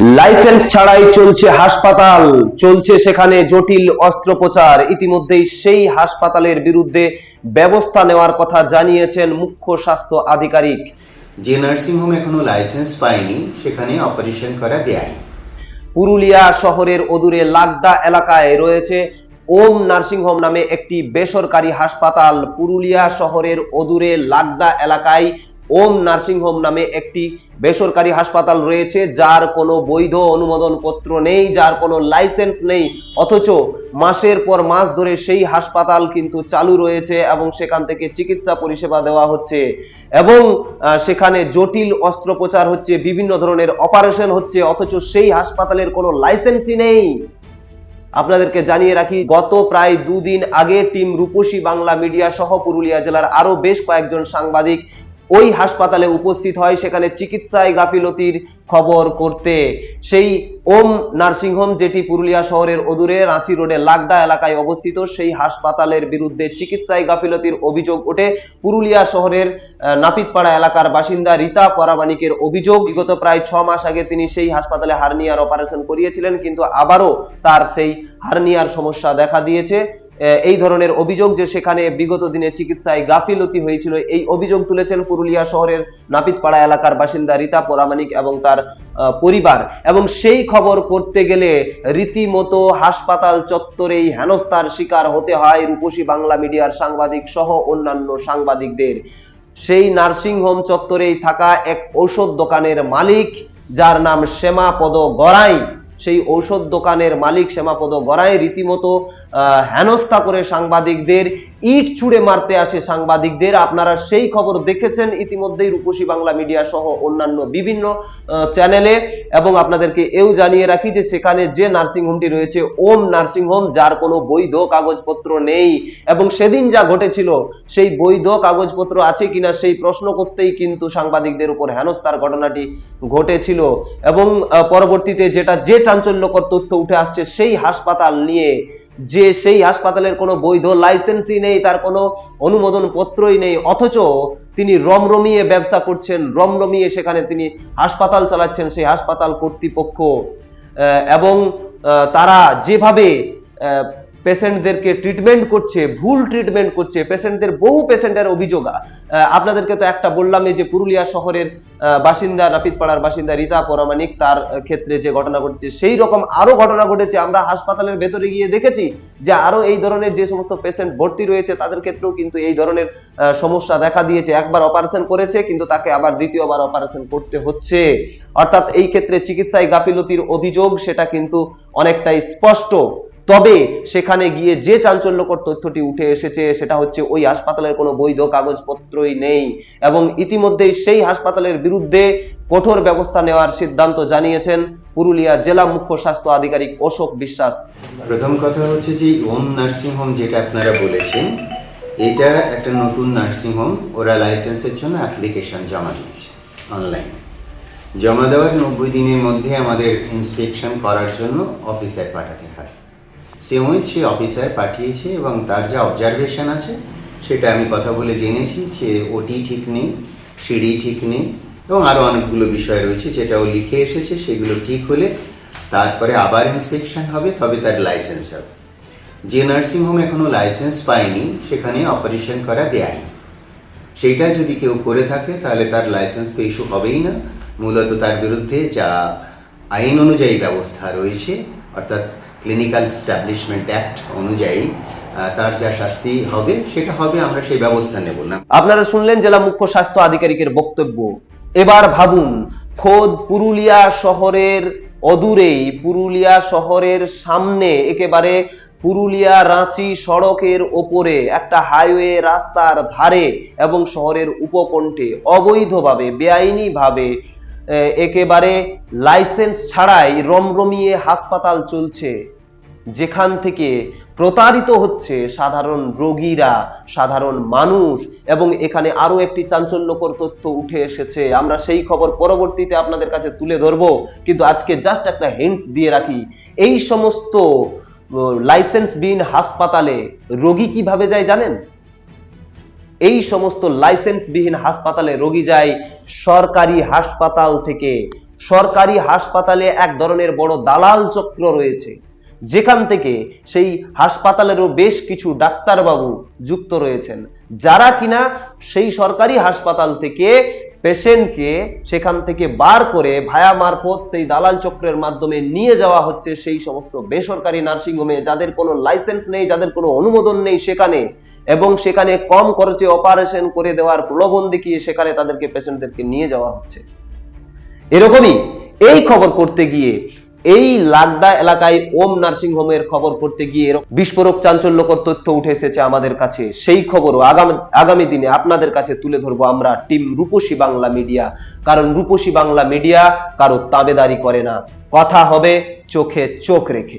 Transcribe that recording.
Licence ছাড়াই চলছে হাসপাতাল। চলছে সেখানে জটিল অস্ত্রোপচার। ইতিমধ্যেই সেই হাসপাতালের বিরুদ্ধে ব্যবস্থা নেওয়ার কথা জানিয়েছেন মুখ্য স্বাস্থ্য আধিকারিক। যে নার্সিংহোম এখনও লাইসেন্স পায়নি সেখানে অপারেশন করা বেআইন। পুরুলিয়া শহরের অদূরে লাগদা এলাকায় রয়েছে ওম নার্সিংহোম নামে একটি বেসরকারি হাসপাতাল। পুরুলিয়া শহরের অদূরে লাগদা এলাকায় ওম নার্সিংহোম নামে একটি বেসরকারি হাসপাতাল রয়েছে, যার কোনো বৈধ অনুমোদন পত্র নেই, যার কোনো লাইসেন্স নেই, অথচ মাসের পর মাস ধরে সেই হাসপাতাল কিন্তু চালু রয়েছে এবং সেখান থেকে চিকিৎসা পরিষেবা দেওয়া হচ্ছে। এবং সেখানে জটিল অস্ত্রোপচার হচ্ছে, বিভিন্ন ধরনের অপারেশন হচ্ছে, অথচ সেই হাসপাতালের কোনো লাইসেন্সই নেই। আপনাদেরকে জানিয়ে রাখি, গত প্রায় দুদিন আগে টিম রূপসী বাংলা মিডিয়া সহ পুরুলিয়া জেলার আরও বেশ কয়েকজন সাংবাদিক ওই হাসপাতালে উপস্থিত হয়, সেখানে চিকিৎসায় গাফিলতির খবর করতে। সেই ওম নার্সিংহোম, যেটি পুরুলিয়া শহরের অদূরে রাঁচি রোডে লাগদা এলাকায় অবস্থিত, সেই হাসপাতালের বিরুদ্ধে চিকিৎসায় গাফিলতির অভিযোগ ওঠে। পুরুলিয়া শহরের নাপিতপাড়া এলাকার বাসিন্দা রীতা পরামানিকের অভিযোগ, বিগত প্রায় ছ মাস আগে তিনি সেই হাসপাতালে হার্নিয়ার অপারেশন করিয়েছিলেন, কিন্তু আবারও তার সেই হার্নিয়ার সমস্যা দেখা দিয়েছে। এই ধরনের অভিযোগ যে সেখানে বিগত দিনে চিকিৎসায় গাফিলতি হয়েছিল, এই অভিযোগ তুলেছেন পুরুলিয়া শহরের নাপিতপাড়া এলাকার বাসিন্দা রীতা পরামানিক এবং তার পরিবার। এবং সেই খবর করতে গেলে রীতিমতো হাসপাতাল চত্বরেই হেনস্থার শিকার হতে হয় রূপসী বাংলা মিডিয়ার সাংবাদিক সহ অন্যান্য সাংবাদিকদের। সেই নার্সিংহোম চত্বরেই থাকা এক ঔষধ দোকানের মালিক, যার নাম শ্যামাপদ গড়াই সেই ঔষধ দোকানের মালিক শ্যামাপদ গড়াই রীতিমতো হেনস্থা করে সাংবাদিকদের ইট ছুঁড়ে মারতে আসে সাংবাদিকদের। আপনারা সেই খবর দেখেছেন ইতিমধ্যেই রূপসী বাংলা মিডিয়া সহ অন্যান্য বিভিন্ন চ্যানেলে। এবং আপনাদেরকে এও জানিয়ে রাখি যে সেখানে যে নার্সিংহোমটি রয়েছে, ওম নার্সিংহোম, যার কোনো বৈধ কাগজপত্র নেই। এবং সেদিন যা ঘটেছিল, সেই বৈধ কাগজপত্র আছে কিনা সেই প্রশ্ন করতেই কিন্তু সাংবাদিকদের উপর হেনস্থার ঘটনাটি ঘটেছিল। এবং পরবর্তীতে যেটা যে চাঞ্চল্যকর তথ্য উঠে আসছে সেই হাসপাতাল নিয়ে। যে সেই হাসপাতালের কোনো বৈধ লাইসেন্সই নেই, তার কোনো অনুমোদন পত্রই নেই, অথচ তিনি রমরমিয়ে ব্যবসা করছেন, রমরমিয়ে সেখানে তিনি হাসপাতাল চালাচ্ছেন, সেই হাসপাতাল কর্তৃপক্ষ। এবং তারা যেভাবে পেশেন্টদেরকে ট্রিটমেন্ট করছে, ভুল ট্রিটমেন্ট করছে পেশেন্টদের বহু পেশেন্টের অভিযোগ আপনাদেরকে তো একটা বললামই যে পুরুলিয়া শহরের বাসিন্দা, নাপিতপাড়ার বাসিন্দা রীতা পরামানিক, তার ক্ষেত্রে যে ঘটনা ঘটেছে, সেই রকম আরও ঘটনা ঘটেছে। আমরা হাসপাতালের ভেতরে গিয়ে দেখেছি যে আরও এই ধরনের যে সমস্ত পেশেন্ট ভর্তি রয়েছে, তাদের ক্ষেত্রেও কিন্তু এই ধরনের সমস্যা দেখা দিয়েছে। একবার অপারেশন করেছে, কিন্তু তাকে আবার দ্বিতীয়বার অপারেশন করতে হচ্ছে। অর্থাৎ এই ক্ষেত্রে চিকিৎসায় গাফিলতির অভিযোগ, সেটা কিন্তু অনেকটাই স্পষ্ট। তবে সেখানে গিয়ে যে চাঞ্চল্যকর তথ্যটি উঠে এসেছে, সেটা হচ্ছে ওই হাসপাতালের কোনো বৈধ কাগজপত্রই নেই এবং ইতিমধ্যেই সেই হাসপাতালের বিরুদ্ধে কঠোর ব্যবস্থা নেওয়ার সিদ্ধান্ত জানিয়েছেন পুরুলিয়া জেলা মুখ্য স্বাস্থ্য আধিকারিক অশোক বিশ্বাস। প্রথম কথা হচ্ছে যে ওম নার্সিংহোম যেটা আপনারা বলেছেন, এটা একটা নতুন নার্সিংহোম, ওরা লাইসেন্সের জন্য অ্যাপ্লিকেশন জমা দিয়েছে অনলাইন। জমা দেওয়ার নব্বই দিনের মধ্যে আমাদের ইন্সপেকশন করার জন্য অফিসার পাঠাতে হয়। সেমই সে অফিসার পাঠিয়েছে এবং তার যা অবজারভেশন আছে, সেটা আমি কথা বলে জেনেছি যে ওটি ঠিক নেই, সিঁড়ি ঠিক নেই এবং আরও অনেকগুলো বিষয় রয়েছে যেটা ও লিখে এসেছে, সেগুলো ঠিক হলে তারপরে আবার ইন্সপেকশন হবে, তবে তার লাইসেন্স হবে। যে নার্সিংহোম এখনও লাইসেন্স পায়নি, সেখানে অপারেশন করা বেআইন। সেইটা যদি কেউ করে থাকে, তাহলে তার লাইসেন্স তো ইস্যু হবেই না। মূলত তার বিরুদ্ধে যা আইন অনুযায়ী ব্যবস্থা রয়েছে, অর্থাৎ ক্লিনিক্যাল স্ট্যাবলিশমেন্ট অ্যাক্ট অনুযায়ী তার যা শাস্তি হবে, সেটা হবে আমরা সেই ব্যবস্থা নেব না। আপনারা শুনলেন জেলা মুখ্য স্বাস্থ্য আধিকারিকের বক্তব্য। এবার ভাবুন, খোদ পুরুলিয়া শহরের অদূরেই, পুরুলিয়া শহরের সামনে, একেবারে পুরুলিয়া রাঁচি সড়কের ওপরে, একটা হাইওয়ে রাস্তার ধারে এবং শহরের উপকণ্ঠে অবৈধভাবে, বেআইনিভাবে একেবারে লাইসেন্স ছাড়াই রমরমিয়ে হাসপাতাল চলছে। যেখান থেকে প্রতারিত হচ্ছে সাধারণ রোগীরা, সাধারণ মানুষ এবং এখানে আরও একটি চাঞ্চল্যকর তথ্য উঠে এসেছে। আমরা সেই খবর পরবর্তীতে আপনাদের কাছে তুলে ধরবো, কিন্তু আজকে জাস্ট একটা হিন্টস দিয়ে রাখি। এই সমস্ত লাইসেন্সবিহীন হাসপাতালে রোগী কীভাবে যায় জানেন? এই সমস্ত লাইসেন্সবিহীন হাসপাতালে রোগী যায় সরকারি হাসপাতাল থেকে। সরকারি হাসপাতালে এক ধরনের বড় দালাল চক্র রয়েছে। যেখান থেকে সেই হাসপাতালেরও বেশ কিছু ডাক্তারবাবু যুক্ত রয়েছেন। যারা কিনা সেই সরকারি হাসপাতাল থেকে পেশেন্টকে সেখান থেকে বার করে ভায়া মারফত সেই দালাল চক্রের মাধ্যমে নিয়ে যাওয়া হচ্ছে সেই সমস্ত বেসরকারি নার্সিংহোমে, যাদের কোনো লাইসেন্স নেই, যাদের কোনো অনুমোদন নেই সেখানে। এবং সেখানে কম খরচে অপারেশন করে দেওয়ার প্রলোভন দেখিয়ে সেখানে তাদেরকে পেশেন্টদেরকে নিয়ে যাওয়া হচ্ছে। এরকমই এই খবর করতে গিয়ে এই লাগদা এলাকায় ওম নার্সিংহোমের খবর পড়তে গিয়ে বিস্ফোরক চাঞ্চল্যকর তথ্য উঠে এসেছে আমাদের কাছে। সেই খবরও আগামী আগামী দিনে আপনাদের কাছে তুলে ধরবো আমরা টিম রূপসী বাংলা মিডিয়া। কারণ রূপসী বাংলা মিডিয়া কারও তাবেদারি করে না। কথা হবে চোখে চোখ রেখে।